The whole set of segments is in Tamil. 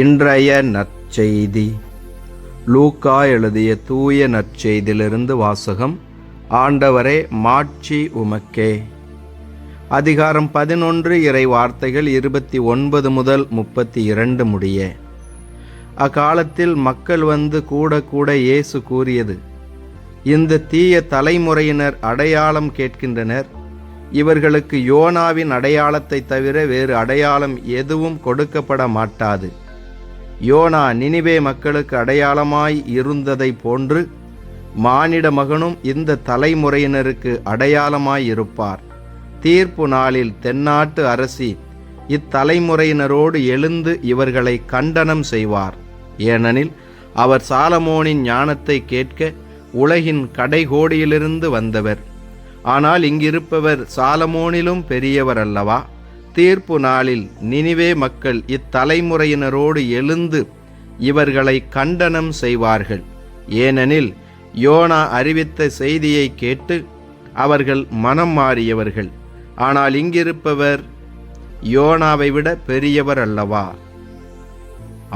இன்றைய நற்செய்தி. லூக்கா எழுதிய தூய நற்செய்தியிலிருந்து வாசகம் ஆண்டவரே மாட்சி உமக்கே. அதிகாரம் பதினொன்று இறை வார்த்தைகள் இருபத்தி ஒன்பது முதல் முப்பத்தி இரண்டு முடிய. அக்காலத்தில் மக்கள் வந்து கூட கூட இயேசு கூறியது இந்த தீய தலைமுறையினர் அடையாளம் கேட்கின்றனர். இவர்களுக்கு யோனாவின் அடையாளத்தை தவிர வேறு அடையாளம் எதுவும் கொடுக்கப்பட மாட்டாது. யோனா நினிவே மக்களுக்கு அடையாளமாய் இருந்ததை போன்று மானிட மகனும் இந்த தலைமுறையினருக்கு அடையாளமாய் இருப்பார். தீர்ப்பு நாளில் தென்னாட்டு அரசி இத்தலைமுறையினரோடு எழுந்து இவர்களை கண்டனம் செய்வார். ஏனெனில் அவர் சாலமோனின் ஞானத்தை கேட்க உலகின் கடைகோடியிலிருந்து வந்தவர். ஆனால் இங்கிருப்பவர் சாலமோனிலும் பெரியவர் அல்லவா தீர்ப்பு நாளில் நினிவே மக்கள் இத்தலைமுறையினரோடு எழுந்து இவர்களை கண்டனம் செய்வார்கள். ஏனெனில் யோனா அறிவித்த செய்தியை கேட்டு அவர்கள் மனம் மாறியவர்கள். ஆனால் இங்கிருப்பவர் யோனாவை விட பெரியவர் அல்லவா?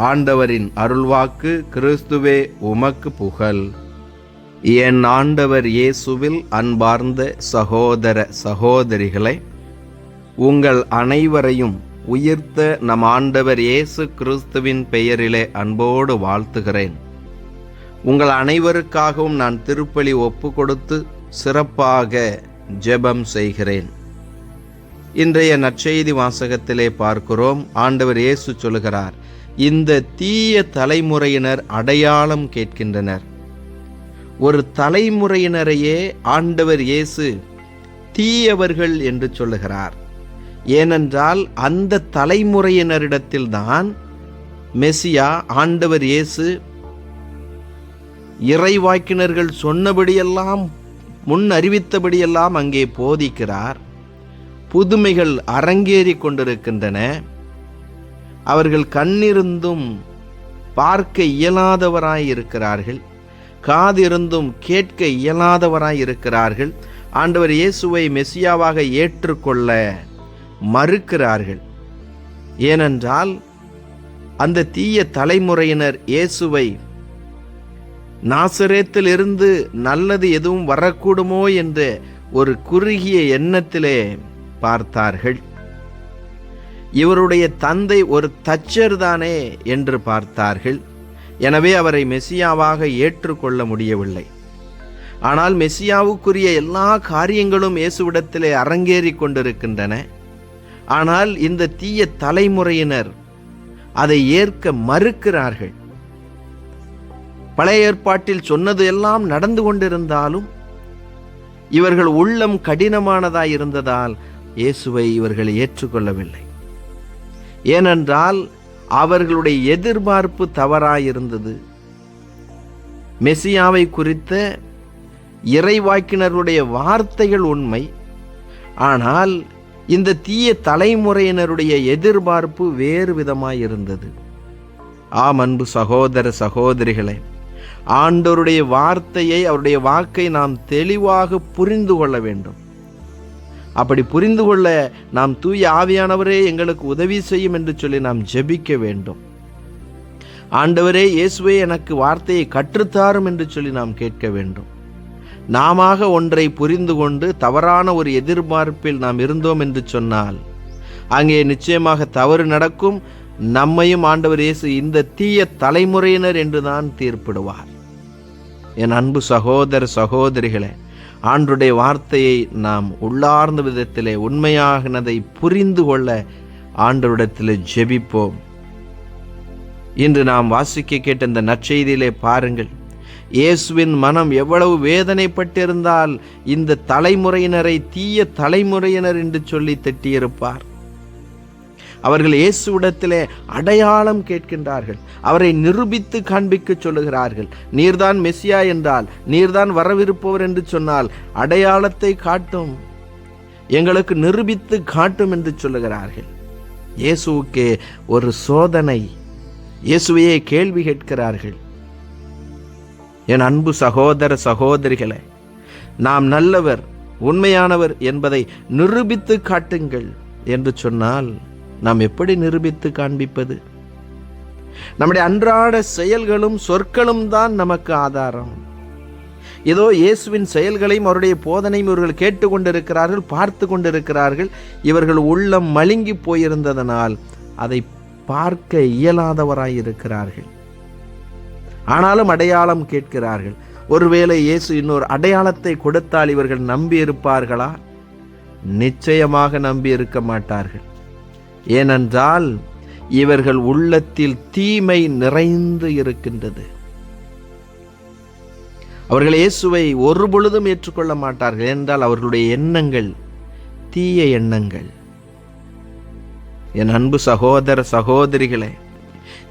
ஆண்டவரின் அருள்வாக்கு கிறிஸ்துவே உமக்கு புகழ். என் ஆண்டவர் இயேசுவில் அன்பார்ந்த சகோதர சகோதரிகளை உங்கள் அனைவரையும் உயிர்த்த நம் ஆண்டவர் இயேசு கிறிஸ்துவின் பெயரிலே அன்போடு வாழ்த்துகிறேன். உங்கள் அனைவருக்காகவும் நான் திருப்பலி ஒப்பு கொடுத்து சிறப்பாக ஜெபம் செய்கிறேன். இன்றைய நற்செய்தி வாசகத்திலே பார்க்கிறோம். ஆண்டவர் இயேசு சொல்கிறார் இந்த தீய தலைமுறையினர் அடையாளம் கேட்கின்றனர். ஒரு தலைமுறையினரையே ஆண்டவர் இயேசு தீயவர்கள் என்று சொல்லுகிறார். ஏனென்றால் அந்த தலைமுறையினரிடத்தில்தான் மெசியா ஆண்டவர் இயேசு இறைவாக்கினர்கள் சொன்னபடியெல்லாம் முன் அறிவித்தபடியெல்லாம் அங்கே போதிக்கிறார். புதுமைகள் அரங்கேறி கொண்டிருக்கின்றன. அவர்கள் கண்ணிருந்தும் பார்க்க இயலாதவராய் இருக்கிறார்கள். காதிருந்தும் கேட்க இயலாதவராய் இருக்கிறார்கள். ஆண்டவர் இயேசுவை மெசியாவாக ஏற்றுக்கொள்ள மறுக்கிறார்கள். ஏனென்றால் அந்த தீய தலைமுறையினர் இயேசுவை நாசரேத்திலிருந்து நல்லது எதுவும் வரக்கூடுமோ என்ற ஒரு குறுகிய எண்ணத்திலே பார்த்தார்கள். இவருடைய தந்தை ஒரு தச்சர் தானே என்று பார்த்தார்கள். எனவே அவரை மெசியாவாக ஏற்றுக்கொள்ள முடியவில்லை. ஆனால் மெசியாவுக்குரிய எல்லா காரியங்களும் இயேசுவிடத்திலே அரங்கேறி கொண்டிருக்கின்றன. ஆனால் இந்த தீய தலைமுறையினர் அதை ஏற்க மறுக்கிறார்கள். பழைய ஏற்பாட்டில் சொன்னது எல்லாம் நடந்து கொண்டிருந்தாலும் இவர்கள் உள்ளம் கடினமானதாய் இருந்ததால் இயேசுவை இவர்கள் ஏற்றுக்கொள்ளவில்லை. ஏனென்றால் அவர்களுடைய எதிர்பார்ப்பு தவறாயிருந்தது. மெசியாவை குறித்த இறைவாக்கினருடைய வார்த்தைகள் உண்மை. ஆனால் இந்த தீய தலைமுறையினருடைய எதிர்பார்ப்பு வேறு விதமாயிருந்தது ஆம் அன்பு சகோதர சகோதரிகளே ஆண்டோருடைய வார்த்தையை அவருடைய வாக்கை நாம் தெளிவாக புரிந்து கொள்ள வேண்டும். அப்படி புரிந்து கொள்ள நாம் தூய ஆவியானவரே எங்களுக்கு உதவி செய்யும் என்று சொல்லி நாம் ஜெபிக்க வேண்டும். ஆண்டவரே இயேசுவே எனக்கு வார்த்தையை கற்றுத்தாரும் என்று சொல்லி நாம் கேட்க வேண்டும். நாம ஒன்றை புரிந்து கொண்டு தவறான ஒரு எதிர்பார்ப்பில் நாம் இருந்தோம் என்று சொன்னால் அங்கே நிச்சயமாக தவறு நடக்கும். நம்மையும் ஆண்டவர் இயேசு இந்த தீய தலைமுறையினர் என்று தான் தீர்ப்பிடுவார். என் அன்பு சகோதர சகோதரிகளே ஆண்டுடைய வார்த்தையை நாம் உள்ளார்ந்த விதத்திலே உண்மையாகினதை புரிந்து கொள்ள ஆண்டவரிடத்தில் ஜெபிப்போம். இன்று நாம் வாசிக்க கேட்ட இந்த நற்செய்தியிலே பாருங்கள். இயேசுவின் மனம் எவ்வளவு வேதனைப்பட்டிருந்தால் இந்த தலைமுறையினரை தீய தலைமுறையினர் என்று சொல்லி திட்டியிருப்பார். அவர்கள் இயேசுவிடத்திலே அடையாளம் கேட்கின்றார்கள். அவரை நிரூபித்து காண்பிக்க சொல்லுகிறார்கள். நீர்தான் மெசியா என்றால் நீர்தான் வரவிருப்பவர் என்று சொன்னால் அடையாளத்தை காட்டும். எங்களுக்கு நிரூபித்து காட்டும் என்று சொல்லுகிறார்கள். இயேசுவுக்கு ஒரு சோதனை. இயேசுவையே கேள்வி கேட்கிறார்கள். என் அன்பு சகோதர சகோதரிகளே நாம் நல்லவர் உண்மையானவர் என்பதை நிரூபித்து காட்டுங்கள் என்று சொன்னால் நாம் எப்படி நிரூபித்து காண்பிப்பது? நம்முடைய அன்றாட செயல்களும் சொற்களும் தான் நமக்கு ஆதாரம். ஏதோ இயேசுவின் செயல்களையும் அவருடைய போதனையும் இவர்கள் கேட்டுக்கொண்டிருக்கிறார்கள் பார்த்து கொண்டிருக்கிறார்கள். இவர்கள் உள்ளம் மழுங்கி போயிருந்ததனால் அதை பார்க்க இயலாதவராயிருக்கிறார்கள். ஆனாலும் அடையாளம் கேட்கிறார்கள். ஒருவேளை இயேசு இன்னொரு அடையாளத்தை கொடுத்தால் இவர்கள் நம்பி இருப்பார்களா நிச்சயமாக நம்பி இருக்க மாட்டார்கள். ஏனென்றால் இவர்கள் உள்ளத்தில் தீமை நிறைந்து இருக்கின்றது. அவர்கள் இயேசுவை ஒரு பொழுதும் ஏற்றுக்கொள்ள மாட்டார்கள். என்றால் அவர்களுடைய எண்ணங்கள் தீய எண்ணங்கள். என் அன்பு சகோதர சகோதரிகளே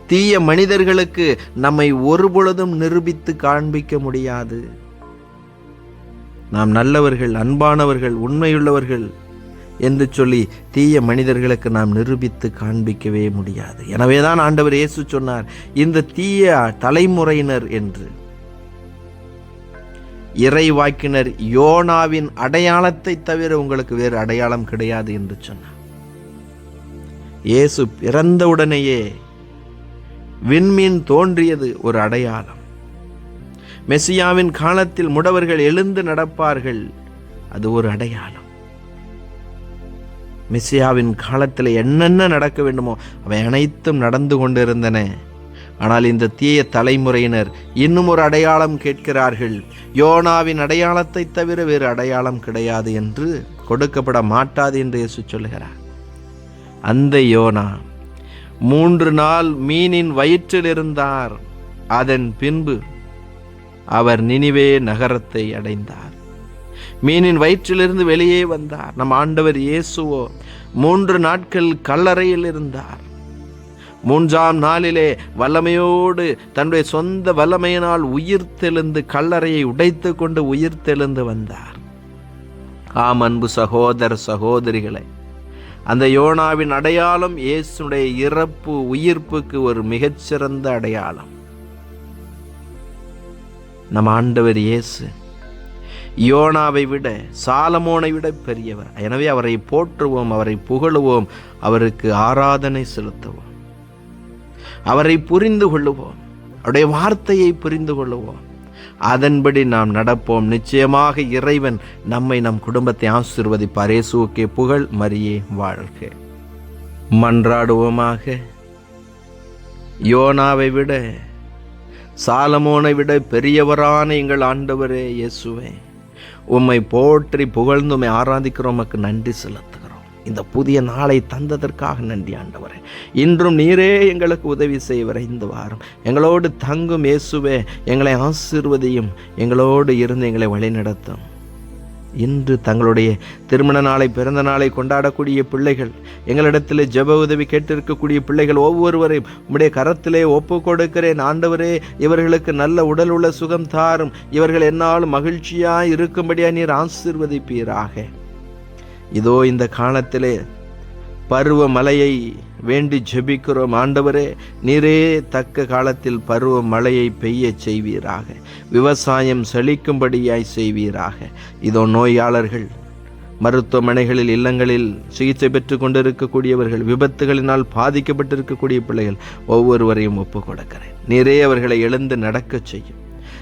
தீய மனிதர்களுக்கு நம்மை ஒரு பொழுதும் நிரூபித்து காண்பிக்க முடியாது. நாம் நல்லவர்கள் அன்பானவர்கள் உண்மையுள்ளவர்கள் என்று சொல்லி தீய மனிதர்களுக்கு நாம் நிரூபித்து காண்பிக்கவே முடியாது. எனவேதான் ஆண்டவர் இயேசு சொன்னார் இந்த தீய தலைமுறையினர் என்று. இறைவாக்கினர் யோனாவின் அடையாளத்தை தவிர உங்களுக்கு வேறு அடையாளம் கிடையாது என்று சொன்னார். இயேசு பிறந்தவுடனேயே விண்மீன் தோன்றியது ஒரு அடையாளம். மெசியாவின் காலத்தில் முடவர்கள் எழுந்து நடப்பார்கள் அது ஒரு அடையாளம். மெசியாவின் காலத்தில் என்னென்ன நடக்க வேண்டுமோ அவை அனைத்தும் நடந்து கொண்டிருந்தன. ஆனால் இந்த தீய தலைமுறையினர் இன்னும் ஒரு அடையாளம் கேட்கிறார்கள். யோனாவின் அடையாளத்தை தவிர வேறு அடையாளம் கிடையாது என்று கொடுக்கப்பட மாட்டாது என்று இயேசு சொல்கிறார் அந்த யோனா மூன்று நாள் மீனின் வயிற்றில் இருந்தார் அதன் பின்பு அவர் நினிவே நகரத்தை அடைந்தார். மீனின் வயிற்றிலிருந்து வெளியே வந்தார். நம் ஆண்டவர் இயேசுவோ மூன்று நாட்கள் கல்லறையில் இருந்தார். மூன்றாம் நாளிலே வல்லமையோடு தன்னுடைய சொந்த வல்லமையினால் உயிர்த்தெழுந்து கல்லறையை உடைத்து கொண்டு உயிர்த்தெழுந்து வந்தார். ஆம் அன்பு சகோதர சகோதரிகளை அந்த யோனாவின் அடையாளம் இயேசுடைய இறப்பு உயிர்ப்புக்கு ஒரு மிகச்சிறந்த அடையாளம். நம் ஆண்டவர் இயேசு யோனாவை விட சாலமோனை விட பெரியவர். எனவே அவரை போற்றுவோம் அவரை புகழுவோம் அவருக்கு ஆராதனை செலுத்துவோம். அவரை புரிந்து கொள்ளுவோம் அவருடைய வார்த்தையை புரிந்து கொள்ளுவோம். அதன்படி நாம் நடப்போம். நிச்சயமாக இறைவன் நம்மை நம் குடும்பத்தை ஆசிர்வதிப்பார். இயேசுவுக்கே புகழ் மரியே வாழ்க. மன்றாடுவோமாக. யோனாவை விட சாலமோனை விட பெரியவரான எங்கள் ஆண்டவரே இயேசுவே உம்மை போற்றி புகழ்ந்து உம்மை ஆராதிக்கிறோம் நன்றி செலுத்துகிறோம். இந்த புதிய நாளை தந்ததற்காக நன்றி ஆண்டவரே. இன்றும் நீரே எங்களுக்கு உதவி செய்வர இந்த வாரம். எங்களோடு தங்கும் இயேசுவே எங்களை ஆசிர்வதியும் எங்களோடு இருந்து எங்களை வழிநடத்தும். இன்று தங்களுடைய திருமண நாளை பிறந்த நாளை கொண்டாடக்கூடிய பிள்ளைகள் எங்களிடத்தில் ஜெப உதவி கேட்டிருக்கக்கூடிய பிள்ளைகள் ஒவ்வொருவரையும் உம்முடைய கரத்திலே ஒப்பு கொடுக்கிறேன். ஆண்டவரே இவர்களுக்கு நல்ல உடல் உள்ள சுகம் தாரும். இவர்கள் என்னால் மகிழ்ச்சியாய் இருக்கும்படியா நீர் ஆசீர்வதிப்பீராக. இதோ இந்த காலத்திலே பருவ மழையை வேண்டி ஜெபிக்கிறோம். ஆண்டவரே நீரே தக்க காலத்தில் பருவ மழையை பெய்ய செய்வீராக. விவசாயம் செழிக்கும்படியாய் செய்வீராக. இதோ நோயாளர்கள் மருத்துவமனைகளில் இல்லங்களில் சிகிச்சை பெற்று கொண்டிருக்கக்கூடியவர்கள் விபத்துகளினால் பாதிக்கப்பட்டிருக்கக்கூடிய பிள்ளைகள் ஒவ்வொருவரையும் ஒப்புக் கொடுக்கிறேன் நிறைய அவர்களை எழுந்து நடக்கச் செய்யும்.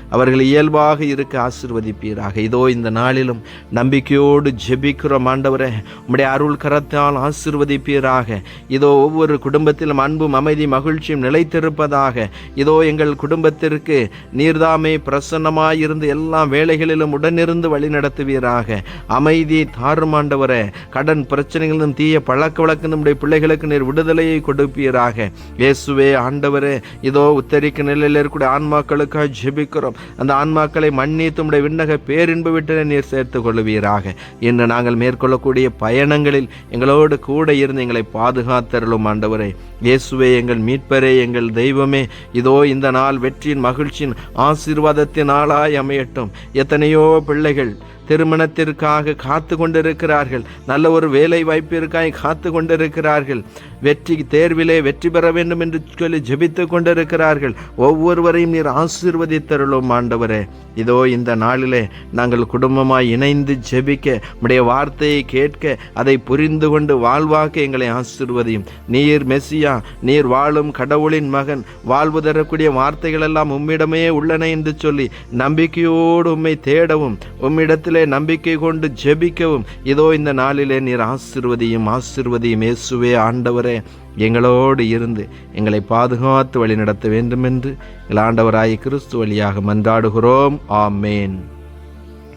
அவர்கள் இயல்பாக இருக்க ஆசிர்வதிப்பீராக. இதோ இந்த நாளிலும் நம்பிக்கையோடு ஜெபிக்கிறோம் ஆண்டவரே. உம்முடைய அருள் கரத்தால் ஆசிர்வதிப்பீராக. இதோ ஒவ்வொரு குடும்பத்திலும் அன்பும் அமைதி மகிழ்ச்சியும் நிலைத்திருப்பதாக. இதோ எங்கள் குடும்பத்திற்கு நீர்தாமே பிரசன்னமாய் இருந்து எல்லா வேலைகளிலும் உடனிருந்து வழி நடத்துவீராக. அமைதி தாரும் ஆண்டவரே. கடன் பிரச்சனைகளிலும் தீய பழக்க வழக்கு நம்முடைய பிள்ளைகளுக்கு நீர் விடுதலையை கொடுப்பீராக. இயேசுவே ஆண்டவரே. இதோ உத்தரிக்க நிலையில் இருக்கக்கூடிய ஆன்மாக்களுக்காக ஜெபிக்கிறோம். அந்த ஆன்மாக்களை மன்னித்து உம்முடைய விண்ணக பேரின்பு விட்டு நீர் சேர்த்துக் கொள்ளுவீராக. இன்று நாங்கள் மேற்கொள்ளக்கூடிய பயணங்களில் எங்களோடு கூட இருந்து எங்களை பாதுகாத்தருளும் ஆண்டவரே. இயேசுவே எங்கள் மீட்பரே எங்கள் தெய்வமே இதோ இந்த நாள் வெற்றியின் மகிழ்ச்சியின் ஆசீர்வாதத்தின் நாளாய் அமையட்டும். எத்தனையோ பிள்ளைகள் திருமணத்திற்காக காத்து கொண்டிருக்கிறார்கள். நல்ல ஒரு வேலை வாய்ப்பிற்காக காத்து கொண்டிருக்கிறார்கள். வெற்றி தேர்விலே வெற்றி பெற வேண்டும் என்று சொல்லி ஜெபித்து கொண்டிருக்கிறார்கள். ஒவ்வொருவரையும் நீர் ஆசீர்வதித்தருளும் ஆண்டவரே. இதோ இந்த நாளிலே நாங்கள் குடும்பமாய் இணைந்து ஜெபிக்க உடைய வார்த்தையை கேட்க அதை புரிந்து கொண்டு வாழ்வாக்க எங்களை ஆசீர்வதியும். நீர் மெஸ்ஸியா நீர் வாழும் கடவுளின் மகன் வாழ்வு தரக்கூடிய வார்த்தைகள் எல்லாம் உம்மிடமே உள்ளன என்று சொல்லி நம்பிக்கையோடு உம்மை தேடவும் உம்மிடத்திலே நம்பிக்கை கொண்டு ஜெபிக்கவும் இதோ இந்த நாளிலே நீர் ஆசிர்வதியும் ஆசிர்வதியும் இயேசுவே ஆண்டவரே. எங்களோடு இருந்து எங்களை பாதுகாத்து வழி நடத்த வேண்டும் என்று எங்கள் கிறிஸ்து வழியாக மன்றாடுகிறோம். ஆமேன்.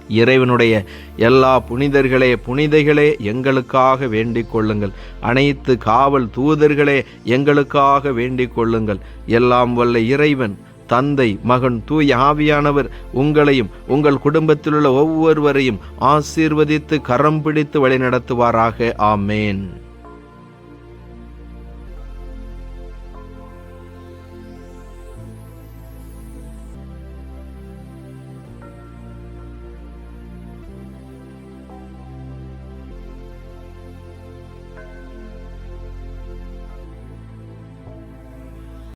இறைவனுடைய எல்லா புனிதர்களே புனிதைகளே எங்களுக்காக வேண்டிக் கொள்ளுங்கள். அனைத்து காவல் தூதர்களே எங்களுக்காக வேண்டிக் கொள்ளுங்கள். எல்லாம் வல்ல இறைவன் தந்தை மகன் தூய் ஆவியானவர் உங்களையும் உங்கள் குடும்பத்திலுள்ள ஒவ்வொருவரையும் ஆசீர்வதித்து கரம் பிடித்து வழிநடத்துவாராக. ஆமேன்.